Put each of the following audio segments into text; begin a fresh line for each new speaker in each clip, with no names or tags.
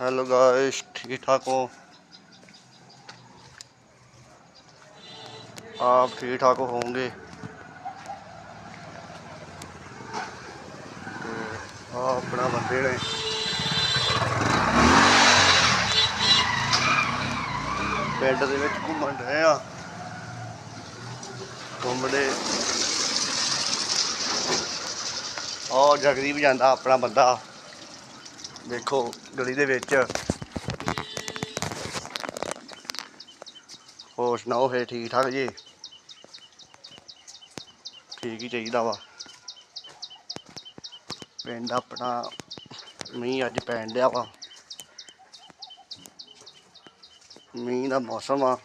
Hello guys, ਠੀਕ ਠਾਕ ਹੋ? ਆਪ ਠੀਕ ਠਾਕ ਹੋਵੋਗੇ? ਆ ਆਪਣਾ ਬੰਦੇ ਨੇ। ਪਿੰਡ ਦੇ ਵਿੱਚ ਘੁੰਮਣ ਰਹੇ ਆ। ਘੁੰਮਦੇ। ਆ ਜਗਦੀਪ ਜਾਂਦਾ ਆਪਣਾ ਬੰਦਾ। ਦੇਖੋ। ਗਲੀ ਦੇ ਵਿੱਚ। ਹੋਰ ਸੁਣਾਓ, ਫੇਰ ਠੀਕ ਠਾਕ ਜੀ? ਠੀਕ ਹੀ ਚਾਹੀਦਾ ਵਾ। ਪਿੰਡ ਆਪਣਾ ਮੀਂਹ ਅੱਜ ਪੈਣ ਡਿਆ ਵਾ। ਮੀਂਹ ਦਾ ਮੌਸਮ ਆ।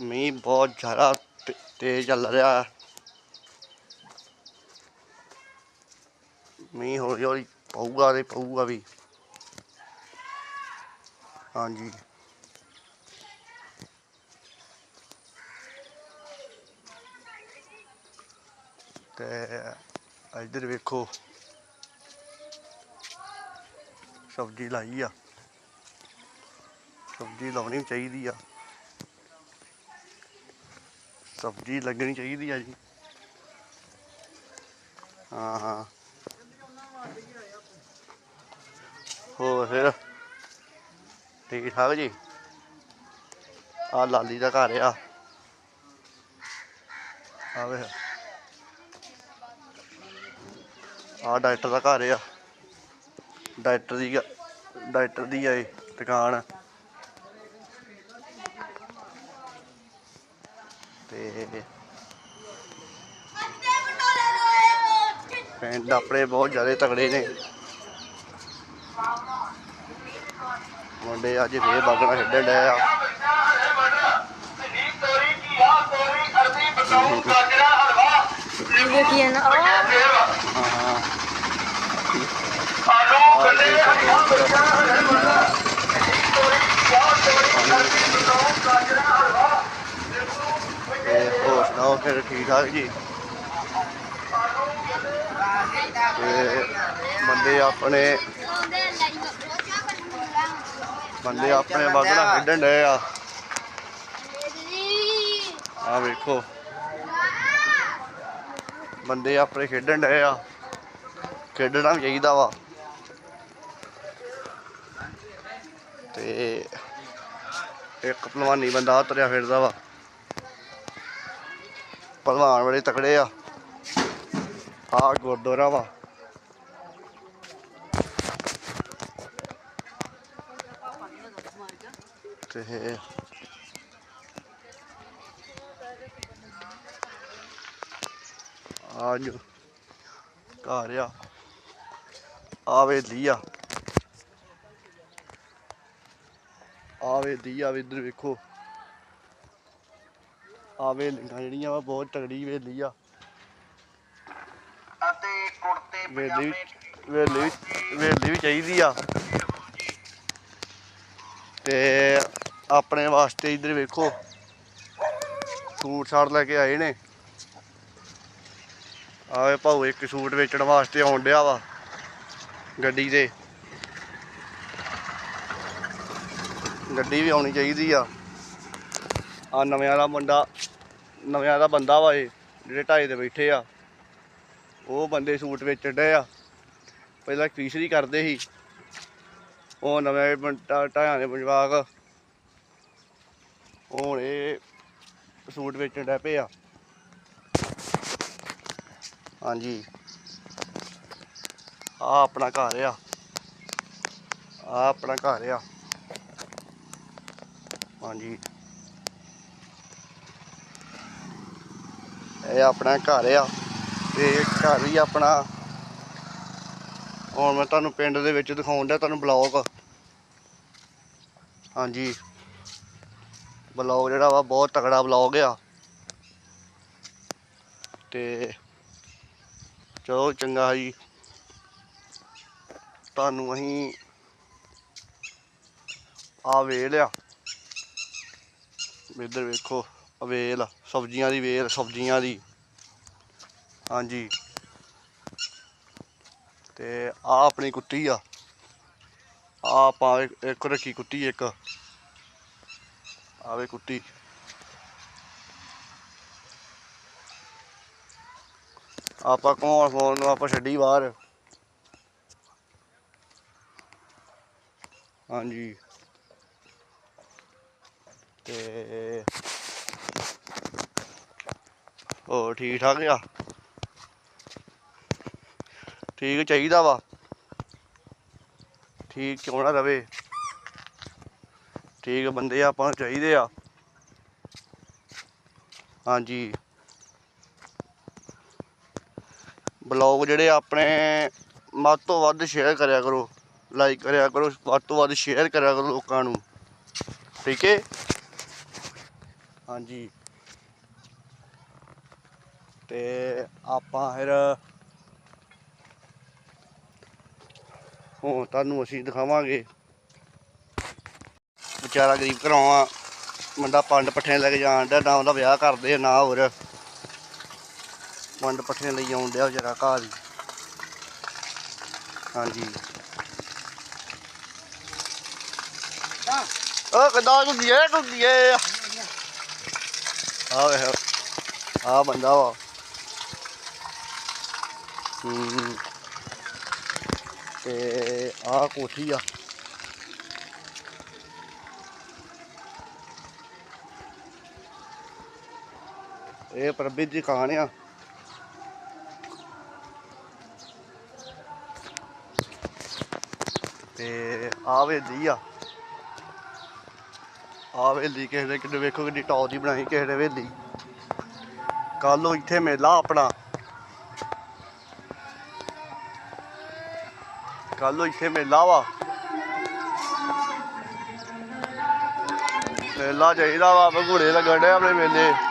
ਮੀਂਹ ਬਹੁਤ ਜ਼ਿਆਦਾ ਤੇਜ਼ ਚੱਲ ਰਿਹਾ। ਹੈ ਮੀਂਹ ਹੌਲੀ ਹੌਲੀ ਪਊਗਾ ਤੇ ਪਊਗਾ ਵੀ। ਹਾਂਜੀ। ਤੇ ਇੱਧਰ ਵੇਖੋ, ਸਬਜ਼ੀ ਲਾਈ ਆ। ਸਬਜ਼ੀ ਲਾਉਣੀ ਚਾਹੀਦੀ ਆ। ਸਬਜ਼ੀ ਲੱਗਣੀ ਚਾਹੀਦੀ ਆ ਜੀ। ਹਾਂ ਹਾਂ। ਹੋਰ ਫਿਰ? ਠੀਕ ਠਾਕ ਜੀ? ਆ ਲਾਲੀ ਦਾ ਘਰ ਆ। ਆ ਵੇ ਆ ਡਾਕਟਰ ਦਾ ਘਰ ਆ। ਡਾਕਟਰ ਦੀ ਡਾਕਟਰ ਦੀ ਆ ਇਹ ਦੁਕਾਨ। ਤੇ ਪਿੰਡ ਆਪਣੇ ਬਹੁਤ ਜ਼ਿਆਦਾ ਤਗੜੇ ਨੇ। ਮੁੰਡੇ ਅੱਜ ਫੇਰ ਬਾਗਣਾ ਖੇਡਣ ਡਏ ਆ।
ਨਾ? ਉਹ।
ਤੇ ਹੋਰ ਸੁਣਾਓ ਫਿਰ ਠੀਕ ਠਾਕ ਜੀ? ਤੇ ਬੰਦੇ ਆਪਣੇ ਬੰਦੇ ਆਪਣੇ ਬਾਗਣਾ ਖੇਡਣ ਡਏ ਆ। ਆ ਵੇਖੋ। ਬੰਦੇ ਆਪਣੇ ਖੇਡਣ ਡਏ ਆ। ਖੇਡਣਾ ਵੀ ਚਾਹੀਦਾ ਵਾ। ਤੇ ਇੱਕ ਭਲਵਾਨੀ ਬੰਦਾ ਤੁਰਿਆ ਫਿਰਦਾ ਵਾ। ਭਲਵਾਨ ਬੜੇ ਤਕੜੇ ਆ। ਆ ਗੁਰਦੁਆਰਾ ਵਾ। ਤੇ ਆ। ਜੋ। ਘਰ ਆ। ਆ ਵੇਲੀ ਆ ਆ ਵੇਲੀ ਆ ਵੀ ਇੱਧਰ ਵੇਖੋ। ਆ ਵੇਲੀਆਂ ਜਿਹੜੀਆਂ ਵਾ ਬਹੁਤ ਤਗੜੀ ਵੇਲੀ ਆ।
ਅਤੇ ਕੁੜਤੇ
ਵੇਲੀ ਵੇਲੀ ਵੇਲੀ ਵੀ ਚਾਹੀਦੀ ਆ। ਤੇ ਆਪਣੇ ਵਾਸਤੇ ਇੱਧਰ ਵੇਖੋ। ਸੂਟ ਸਾਟ ਲੈ ਕੇ ਆਏ ਨੇ। ਆਵੇ ਭਾਊ, ਇੱਕ ਸੂਟ ਵੇਚਣ ਵਾਸਤੇ ਆਉਣ ਡਿਆ ਵਾ ਗੱਡੀ ਤੇ। ਗੱਡੀ ਵੀ ਆਉਣੀ ਚਾਹੀਦੀ ਆ। ਆ ਨਵਿਆਂ ਦਾ ਮੁੰਡਾ, ਨਵਿਆਂ ਦਾ ਬੰਦਾ ਵਾ ਇਹ, ਜਿਹੜੇ ਢਾਈ 'ਤੇ ਬੈਠੇ ਆ। ਉਹ ਬੰਦੇ ਸੂਟ ਵੇਚਣ ਡਏ ਆ। ਪਹਿਲਾਂ ਫੀਸਰੀ ਕਰਦੇ ਸੀ। ਉਹ ਨਵੇਂ ਬੰਟਾ ਢਾਇਆਂ ਦੇ ਜਵਾਕ ਹੁਣ ਇਹ ਸੂਟ ਵੇਚਣ ਡੈ ਪਏ ਆ। ਹਾਂਜੀ। ਆ ਆਪਣਾ ਘਰ ਆ। ਆ ਆਪਣਾ ਘਰ ਆ। ਹਾਂਜੀ। ਇਹ ਆਪਣਾ ਘਰ ਆ। ਤੇ ਘਰ ਹੀ ਆਪਣਾ। ਹੁਣ ਮੈਂ ਤੁਹਾਨੂੰ ਪਿੰਡ ਦੇ ਵਿੱਚ ਦਿਖਾਉਣ ਦਾ ਤੁਹਾਨੂੰ ਬਲੌਗ। ਹਾਂਜੀ। ਬਲੌਗ ਜਿਹੜਾ ਵਾ ਬਹੁਤ ਤਕੜਾ ਬਲੌਗ ਆ। ਤੇ ਚਲੋ ਚੰਗਾ ਜੀ। ਤੁਹਾਨੂੰ ਅਸੀਂ ਆ ਵੇਲ ਆ। ਇੱਧਰ ਵੇਖੋ ਅਵੇਲ ਸਬਜ਼ੀਆਂ ਦੀ ਵੇਲ, ਸਬਜ਼ੀਆਂ ਦੀ। ਹਾਂਜੀ। ਤੇ ਆ ਆਪਣੀ ਕੁੱਤੀ ਆ। ਆ ਆਪਾਂ ਇੱਕ ਰੱਖੀ ਕੁੱਤੀ ਇੱਕ। ਆਵੇ ਕੁੱਤੀ ਆਪਾਂ ਕੋਣ ਫੋਨ ਨੂੰ ਆਪਾਂ ਛੱਡੀ ਬਾਹਰ। ਹਾਂਜੀ। ਤੇ ਹੋਰ ਠੀਕ ਠਾਕ ਆ? ਠੀਕ ਚਾਹੀਦਾ ਵਾ। ਠੀਕ ਕਿਉਂ ਨਾ ਰਵੇ। ਠੀਕ ਬੰਦੇ ਆਪਾਂ ਨੂੰ ਚਾਹੀਦੇ ਆ। ਹਾਂਜੀ। ਬਲੌਗ ਜਿਹੜੇ ਆਪਣੇ ਵੱਧ ਤੋਂ ਵੱਧ ਸ਼ੇਅਰ ਕਰਿਆ ਕਰੋ ਲਾਈਕ ਕਰਿਆ ਕਰੋ, ਵੱਧ ਤੋਂ ਵੱਧ ਸ਼ੇਅਰ ਕਰਿਆ ਕਰੋ ਲੋਕਾਂ ਨੂੰ। ਠੀਕ ਹੈ ਹਾਂਜੀ। ਤੇ ਆਪਾਂ ਫਿਰ ਹੁਣ ਤੁਹਾਨੂੰ ਅਸੀਂ ਦਿਖਾਵਾਂਗੇ। ਵਿਚਾਰਾ ਗਰੀਬ ਘਰੋਂ ਆ, ਮੁੰਡਾ ਪੰਡ ਪੱਠੇ ਲੈ ਕੇ ਜਾਣ ਡਿਆ, ਨਾ ਉਹਦਾ ਵਿਆਹ ਕਰਦੇ, ਨਾ ਹੋਰ। ਪੰਡ ਪੱਠੇ ਲਈ ਆਉਣ ਡਿਆ ਵਿਚਾਰਾ ਘਰ ਹੀ। ਹਾਂਜੀ। ਓ ਕਿਦਾਂ ਗੁੱਦੀਏ ਗੁੱਦੀਏ ਆ ਵੇ ਆ ਬੰਦਾ ਵਾ। ਹੂੰ ਤੇ ਆ ਕੋਠੀ ਆ। ਇਹ ਪ੍ਰਭਿਤ ਜੀ ਕਹਾਣੀ ਆ। ਤੇ ਆ ਵੇਲੀ ਆ। ਆ ਵੇਲੀ ਕਿਸੇ ਦੇ ਕਿਤੇ ਵੇਖੋ ਕਿੰਨੀ ਟੌਪ ਦੀ ਬਣਾਈ, ਕਿਸੇ ਨੇ ਵੇਲੀ। ਕੱਲ ਨੂੰ ਇੱਥੇ ਮੇਲਾ ਆਪਣਾ। ਕੱਲ ਨੂੰ ਇੱਥੇ ਮੇਲਾ ਵਾ। ਮੇਲਾ ਚਾਹੀਦਾ ਵਾ ਘੋੜੇ ਲੱਗਣ ਡੇ ਆਪਣੇ ਮੇਲੇ।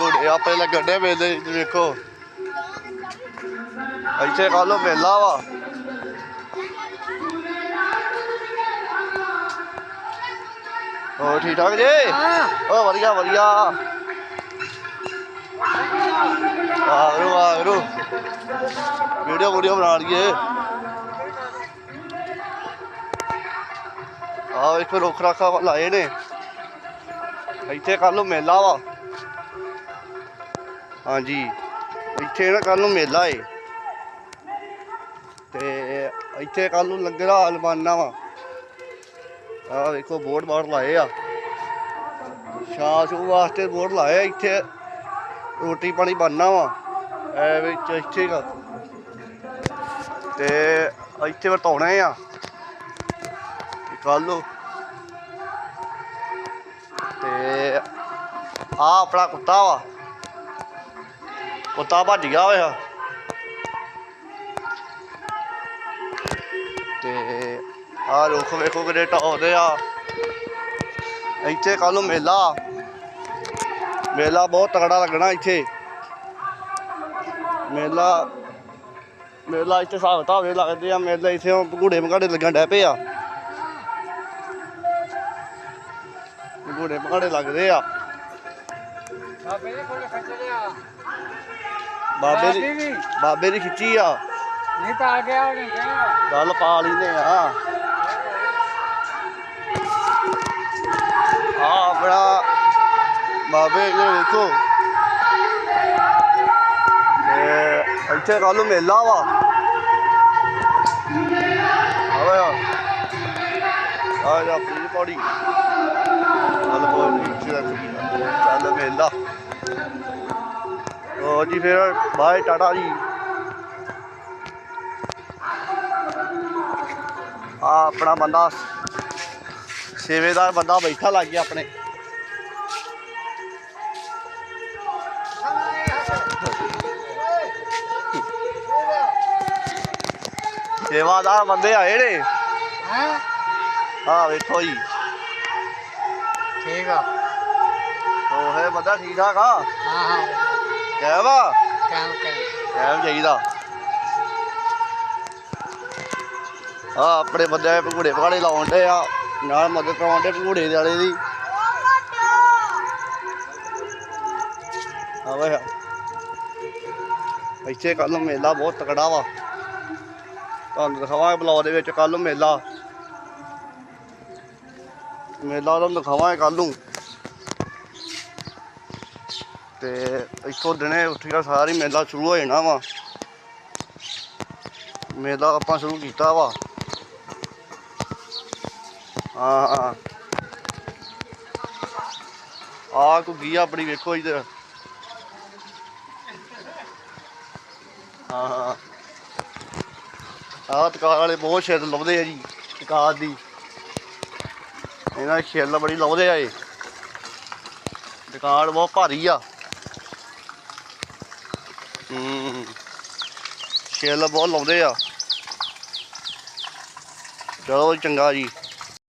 ਘੋੜੇ ਆਪਣੇ ਲੱਗਣ ਡੇ ਮੇਲੇ ਚ ਵੇਖੋ। ਇੱਥੇ ਕੱਲ ਨੂੰ ਮੇਲਾ ਵਾ। ਹੋਰ ਠੀਕ ਠਾਕ ਜੀ ਓ ਵਧੀਆ ਵਧੀਆ। ਵਾਹਿਗੁਰੂ ਵਾਹਿਗੁਰੂ। ਵੀਡੀਓ ਵੀਡੀਓ ਬਣਾ ਲਈਏ। ਆ ਵੇਖੋ ਰੁੱਖ ਰਾਖਾ ਲਾਏ ਨੇ। ਇੱਥੇ ਕੱਲ ਨੂੰ ਮੇਲਾ ਵਾ। ਹਾਂਜੀ। ਇੱਥੇ ਨਾ ਕੱਲ ਨੂੰ ਮੇਲਾ ਏ। ਤੇ ਇੱਥੇ ਕੱਲ ਨੂੰ ਲੰਗਰ ਹਾਲ ਬਣਨਾ ਵਾ। ਆ ਵੇਖੋ, ਬੋਰਡ ਬਾਹਰ ਲਾਏ ਆ। ਸ਼ਾਹ ਵਾਸਤੇ ਬੋਰਡ ਲਾਏ ਇੱਥੇ ਰੋਟੀ ਪਾਣੀ ਬਣਨਾ ਵਾ। ਐ ਵਿੱਚ ਇੱਥੇ ਗਾ। ਤੇ ਇੱਥੇ ਵਰਤਾਉਣਾ ਆ। ਕੱਲ ਨੂੰ ਤੇ ਆ ਆਪਣਾ ਕੁੱਤਾ ਵਾ। ਕੁੱਤਾ ਭੱਜ ਗਿਆ ਹੋਇਆ ਤੇ ਆ ਰੁੱਖ ਵੇਖੋ ਕਿਹੜੇ ਟੌਦੇ ਆ। ਇੱਥੇ ਕੱਲ ਨੂੰ ਮੇਲਾ। ਮੇਲਾ ਬਹੁਤ ਤਗੜਾ ਲੱਗਣਾ ਇੱਥੇ। ਮੇਲਾ ਮੇਲਾ ਇੱਥੇ ਹਿਸਾਬ ਤਾਵੇ ਲੱਗਦੇ ਆ, ਮੇਲਾ ਇੱਥੇ ਹੁਣ ਘੂੜੇ ਮਘਾੜੇ ਲੱਗਣ ਡੈ ਪਏ ਆ। ਘੂੜੇ ਮਘਾੜੇ ਲੱਗਦੇ ਆ
ਬਾਬੇ ਦੇ ਕੋਲ ਖੱਜੇ ਆ।
ਬਾਬੇ ਦੀ ਬਾਬੇ। ਦੀ ਖਿੱਚੀ ਆ।
ਨਹੀਂ ਤਾਂ ਆ ਗਿਆ ਉਹਨੇ ਕਿਹਾ
ਗੱਲ ਪਾ ਲੈਨੇ ਆ। ਆ ਆਪਣਾ ਬਾਬੇ ਇਹ ਵੇਖੋ। ਇੱਥੇ ਕੱਲ ਮੇਲਾ ਵਾ। ਆਵੇ ਆ। ਜਾ ਪਲੀ ਪੌੜੀ। ਚੱਲ ਨਹੀਂ ਚੱਲ ਮੇਲਾ। ਉਹ ਜੀ ਫਿਰ ਬਾਏ ਟਾਟਾ ਜੀ। ਆ ਆਪਣਾ ਬੰਦਾ ਸੇਵੇਦਾਰ ਬੰਦਾ ਬੈਠਾ ਲੱਗ ਗਿਆ ਆਪਣੇ। ਸੇਵਾਦਾਰ ਬੰਦੇ ਆਏ ਨੇ।
ਹਾਂ?
ਆ ਵੇਖੋ ਜੀ।
ਠੀਕ ਆ।
ਉਹ ਹੈ ਬੰਦਾ ਠੀਕ ਠਾਕ ਆ?
ਹਾਂ ਹਾਂ।
ਕਹਿ ਵਾ
ਕੰਮ ਕਰ
ਕਹਿ ਚਾਹੀਦਾ ਆ ਆਪਣੇ ਬੰਦੇ ਭਗੂੜੇ ਭਗਾੜੇ ਲਾਉਣ ਡੇ ਆ ਨਾਲ ਮਦਦ ਕਰਾਉਣ ਡੇ ਭਗੂੜੇ ਦੇ ਵਾਲੇ ਦੀ ਆ ਵੇ ਇੱਥੇ ਕੱਲ ਨੂੰ ਮੇਲਾ ਬਹੁਤ ਤਕੜਾ ਵਾ ਤੁਹਾਨੂੰ ਦਿਖਾਵਾਂਗੇ ਬਲੌਗ ਦੇ ਵਿੱਚ ਕੱਲ ਨੂੰ ਮੇਲਾ ਮੇਲਾ ਤੁਹਾਨੂੰ ਦਿਖਾਵਾਂਗੇ ਕੱਲ ਨੂੰ ਤੇ ਇੱਥੋਂ ਦਿਨੇ ਉੱਠਿਆ ਸਾਰੀ ਮੇਲਾ ਸ਼ੁਰੂ ਹੋ ਜਾਣਾ ਵਾ। ਮੇਲਾ ਆਪਾਂ ਸ਼ੁਰੂ ਕੀਤਾ ਵਾ। ਹਾਂ। ਹਾਂ ਆ ਘੁੱਗੀ ਆਪਣੀ ਵੇਖੋ ਇੱਧਰ ਹਾਂ ਹਾਂ। ਆਹ ਤਕਾਰ ਵਾਲੇ ਬਹੁਤ ਛਿੱਲ ਲੱਭਦੇ ਆ ਜੀ, ਤਕਾਰ ਦੀ। ਇਹਨਾਂ ਦੀ ਛਿੱਲ ਬੜੀ ਲਾਉਂਦੇ ਆ ਇਹ। ਦੁਕਾਨ ਬਹੁਤ ਭਾਰੀ ਆ। ਛਿੱਲ ਬਹੁਤ ਲਾਉਂਦੇ ਆ। ਚਲੋ ਚੰਗਾ ਜੀ।